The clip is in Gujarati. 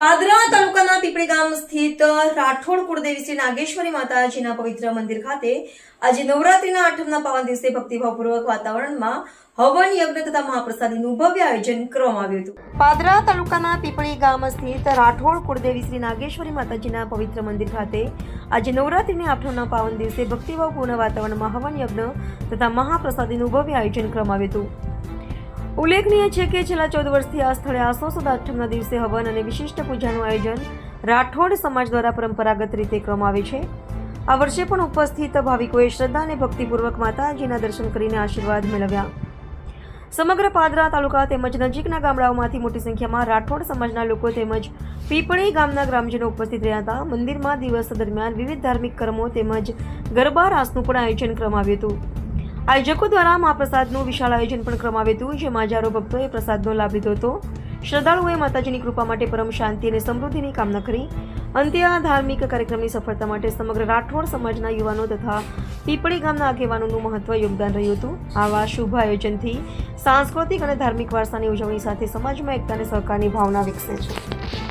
પાદરા તાલુકાના પીપળી ગામ સ્થિત રાઠોડ કુળદેવી શ્રી નાગેશ્વરી માતાજીના પવિત્ર મંદિર ખાતે આજે નવરાત્રીના આઠમના પાવન દિવસે ભક્તિભાવપૂર્વક વાતાવરણમાં હવન યજ્ઞ તથા મહાપ્રસાદીનું ભવ્ય આયોજન કરવામાં આવ્યું હતું. પાદરા તાલુકાના પીપળી ગામ સ્થિત રાઠોડ કુળદેવી શ્રી નાગેશ્વરી માતાજીના પવિત્ર મંદિર ખાતે આજે નવરાત્રીની આઠમના પાવન દિવસે ભક્તિભાવપૂર્ણ વાતાવરણમાં હવન યજ્ઞ તથા મહાપ્રસાદીનું ભવ્ય આયોજન કરવામાં આવ્યું હતું. ઉલ્લેખનીય છે કે છેલ્લા ચૌદ વર્ષથી આ સ્થળે આસો સુદ આઠમના દિવસે હવન અને વિશિષ્ટ પૂજાનું આયોજન રાઠોડ સમાજ દ્વારા પરંપરાગત રીતે કરવામાં આવે છે. આ વર્ષે પણ ઉપસ્થિત ભાવિકોએ શ્રદ્ધા અને ભક્તિપૂર્વક માતાજીના દર્શન કરીને આશીર્વાદ મેળવ્યા. સમગ્ર પાદરા તાલુકા તેમજ નજીકના ગામડાઓમાંથી મોટી સંખ્યામાં રાઠોડ સમાજના લોકો તેમજ પીપળી ગામના ગ્રામજનો ઉપસ્થિત રહ્યા હતા. મંદિરમાં દિવસ દરમિયાન વિવિધ ધાર્મિક કર્મો તેમજ ગરબા રાસનું પણ આયોજન કરવામાં આવ્યું હતું. આયોજકો દ્વારા મહાપ્રસાદનું વિશાળ આયોજન પણ કરવામાં આવ્યું હતું, જેમાં હજારો ભક્તોએ પ્રસાદનો લાભ લીધો હતો. શ્રદ્ધાળુઓએ માતાજીની કૃપા માટે પરમ શાંતિ અને સમૃદ્ધિની કામના કરી. અંતે આ ધાર્મિક કાર્યક્રમની સફળતા માટે સમગ્ર રાઠોડ સમાજના યુવાનો તથા પીપળી ગામના આગેવાનોનું મહત્વ યોગદાન રહ્યું હતું. આવા શુભ આયોજનથી સાંસ્કૃતિક અને ધાર્મિક વારસાની ઉજવણી સાથે સમાજમાં એકતા અને સહકારની ભાવના વિકસે છે.